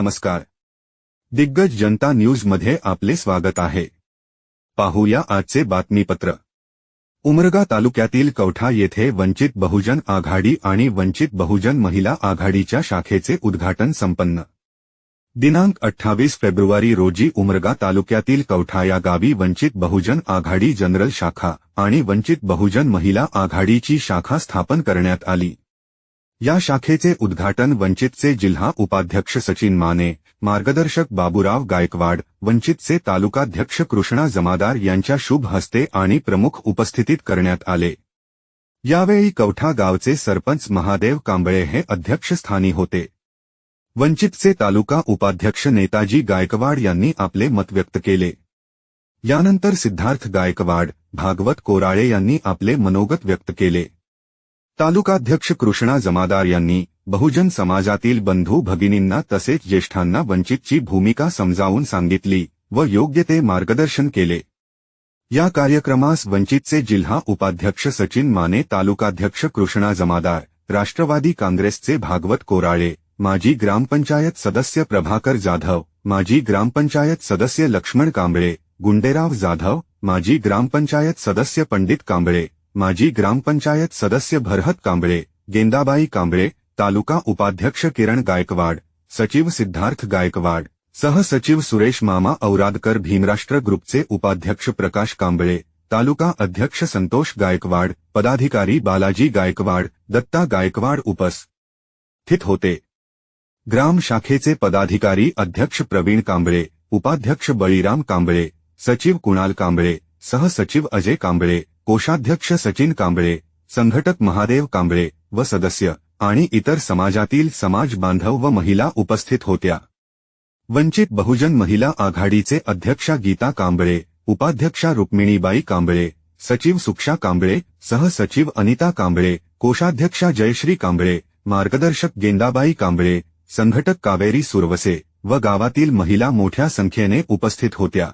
नमस्कार. दिग्गज जनता न्यूजमध्ये आपले स्वागत आहे. पाहूया आजचे बातमीपत्र. उमरगा तालुक्यातील कवठा येथे वंचित बहुजन आघाडी आणि वंचित बहुजन महिला आघाडीच्या शाखेचे उद्घाटन संपन्न. दिनांक अठ्ठावीस फेब्रुवारी रोजी उमरगा तालुक्यातील कवठा या गावी वंचित बहुजन आघाडी जनरल शाखा आणि वंचित बहुजन महिला आघाडीची शाखा स्थापन करण्यात आली. या शाखेचे उद्घाटन वंचितचे जिल्हा उपाध्यक्ष सचिन माने मार्गदर्शक बाबूराव गायकवाड वंचितचे तालुकाध्यक्ष कृष्णा जमादार यांच्या शुभ हस्ते आणि प्रमुख उपस्थितीत करण्यात आले. यावेळी कवठा गावचे सरपंच महादेव कांबळे हे अध्यक्षस्थानी होते. वंचितचे तालुका उपाध्यक्ष नेताजी गायकवाड यांनी आपले मत व्यक्त केले. यानंतर सिद्धार्थ गायकवाड भागवत कोराळे यांनी आपले मनोगत व्यक्त केले. तालुकाध्यक्ष कृष्णा जमादार यांनी बहुजन समाजातील बंधू भगिनींना तसेच ज्येष्ठांना वंचितची भूमिका समजावून सांगितली व योग्य ते मार्गदर्शन केले. या कार्यक्रमास वंचितचे जिल्हा उपाध्यक्ष सचिन माने तालुकाध्यक्ष कृष्णा जमादार राष्ट्रवादी काँग्रेसचे भागवत कोराळे माजी ग्रामपंचायत सदस्य प्रभाकर जाधव माजी ग्रामपंचायत सदस्य लक्ष्मण कांबळे गुंडेराव जाधव माजी ग्रामपंचायत सदस्य पंडित कांबळे माजी ग्रामपंचायत सदस्य भरहत कांबळे, गेंदाबाई कांबळे, तालुका उपाध्यक्ष किरण गायकवाड, सचिव सिद्धार्थ गायकवाड, सहसचिव सुरेश मामा औरादकर भीमराष्ट्र ग्रुपचे उपाध्यक्ष प्रकाश कांबळे, तालुका अध्यक्ष संतोष गायकवाड, पदाधिकारी बालाजी गायकवाड, दत्ता गायकवाड उपस्थित होते. ग्राम शाखेचे पदाधिकारी अध्यक्ष प्रवीण कांबळे, उपाध्यक्ष बळीराम कांबळे, सचिव कुणाल कांबळे, सहसचिव अजय कांबळे कोषाध्यक्ष सचिन कांबळे संघटक महादेव कांबळे व सदस्य आणि इतर समाजातील समाज बांधव व महिला उपस्थित होत्या. वंचित बहुजन महिला आघाडीचे अध्यक्षा गीता कांबळे उपाध्यक्षा रुक्मिणीबाई कांबळे सचिव सुक्षा कांबळे सहसचिव अनिता कांबळे कोषाध्यक्षा जयश्री कांबळे मार्गदर्शक गेंदाबाई कांबळे संघटक कावेरी सुरवसे व गावातील महिला मोठ्या संख्येने उपस्थित होत्या.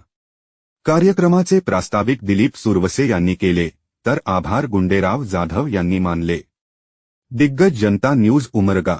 कार्यक्रमाचे प्रास्ताविक दिलीप सुरवसे यांनी केले तर आभार गुंडेराव जाधव यांनी मानले. दिग्गज जनता न्यूज उमरगा.